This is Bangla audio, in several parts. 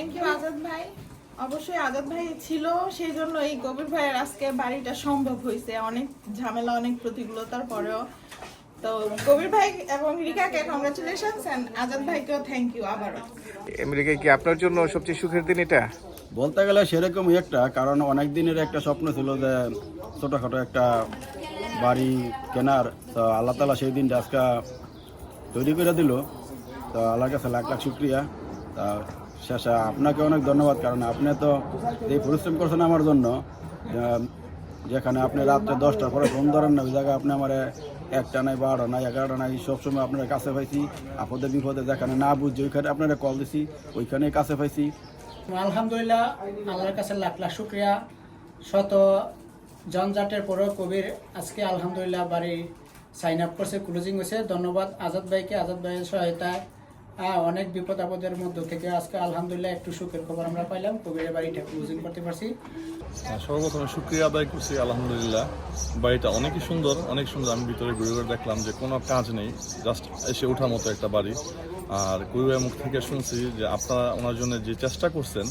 থ্যাংক ইউ আজাদ ভাই। অবশ্যই আজাদ ভাই ছিল সেই জন্য এই কবির ভাইয়ের আজকে বাড়িটা সম্ভব হয়েছে। অনেক ঝামেলা অনেক প্রতিকূলতার পরেও। তো কবির ভাই এবং রিকাকে কংগ্রাচুলেশন এন্ড আজাদ ভাইকেও থ্যাংক ইউ আবারও। আমেরিকায় কি আপনার জন্য সবচেয়ে সুখের দিন এটা? বলতে গেলে সেরকমই একটা কারণ অনেক দিনের একটা স্বপ্ন ছিল যে ছোটোখাটো একটা বাড়ি কেনার। তো আল্লাহ তালা সেই দিনটা আজকে তৈরি করে দিল। তো আল্লাহর কাছে লাখ লাখ শুক্রিয়া। তা শেষে আপনাকে অনেক ধন্যবাদ, কারণ আপনি তো এই পরিশ্রম করছেন আমার জন্য। যেখানে আপনি রাত্রে দশটার পরে ফোন ধরেন না, ওই জায়গায় আপনি আমার একটা নাই, বারোটা নাই, এগারোটা নাই, সবসময় আপনার কাছে পাইছি। আপদে বিপদে যেখানে না বুঝছি ওইখানে আপনারা কল দিছি ওইখানে কাছে পাইছি। আলহামদুলিল্লাহ, আল্লাহর কাছে লাখ লাখ শুক্রিয়া। শত জনজাটের পরেও কবির আজকে আলহামদুলিল্লাহ বাড়ি সাইন আপ করছে ক্লোজিং হয়েছে। ধন্যবাদ আজাদ ভাইকে, আজাদ ভাইয়ের সহায়তায়। অনেক বিপদ আপদের মধ্যে থেকে আজকে আলহামদুলিল্লাহ একটু সুখের খবর আমরা পাইলাম। কবিরের বাড়িটা ক্লোজিং করতে পারছি। সর্বপ্রথমে শুক্রিয়া আদায় করছি আলহামদুলিল্লাহ। বাড়িটা অনেকই সুন্দর অনেক সুন্দর। আমি ভিতরে ঘুরে ঘুরে দেখলাম যে কোনো কাজ নেই জাস্ট এসে ওঠার মতো একটা বাড়ি। আর কুইবের মুখ থেকে শুনছি যে আপনারা ওনার জন্য যে চেষ্টা করছেন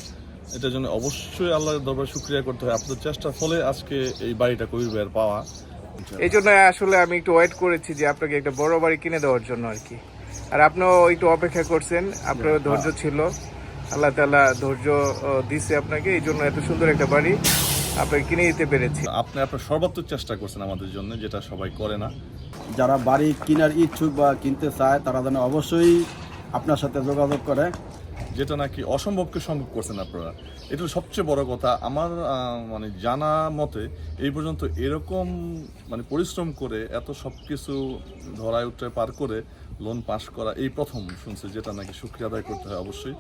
এটার জন্য অবশ্যই আল্লাহর দরবারে শুক্রিয়া করতে হয়। আপনাদের চেষ্টার ফলে আজকে এই বাড়িটা কুইবের পাওয়া। এই জন্য আসলে আমি একটু ওয়েট করেছি যে আপনাকে একটা বড় বাড়ি কিনে দেওয়ার জন্য আর কি। আর আপনিও একটু অপেক্ষা করছেন আপনার ধৈর্য ছিল। আল্লাহ তালা ধৈর্য দিছে আপনাকে এই জন্য এত সুন্দর একটা বাড়ি আপনাকে কিনে দিতে পেরেছি। আপনি আপনার সর্বাত্মক চেষ্টা করছেন আমাদের জন্য যেটা সবাই করে না। যারা বাড়ি কেনার ইচ্ছুক বা কিনতে চায় তারা যেন অবশ্যই আপনার সাথে যোগাযোগ করে। যেটা নাকি অসম্ভবকে সম্ভব করছেন আপনারা। এটা সবচেয়ে বড় কথা। আমার মানে জানা মতে এই পর্যন্ত এরকম মানে পরিশ্রম করে এত সব কিছু ধরায় উঠে পার করে লোন পাস করা এই প্রথম শুনছি যেটা নাকি সুক্রিয়া আদায় করতে হয় অবশ্যই।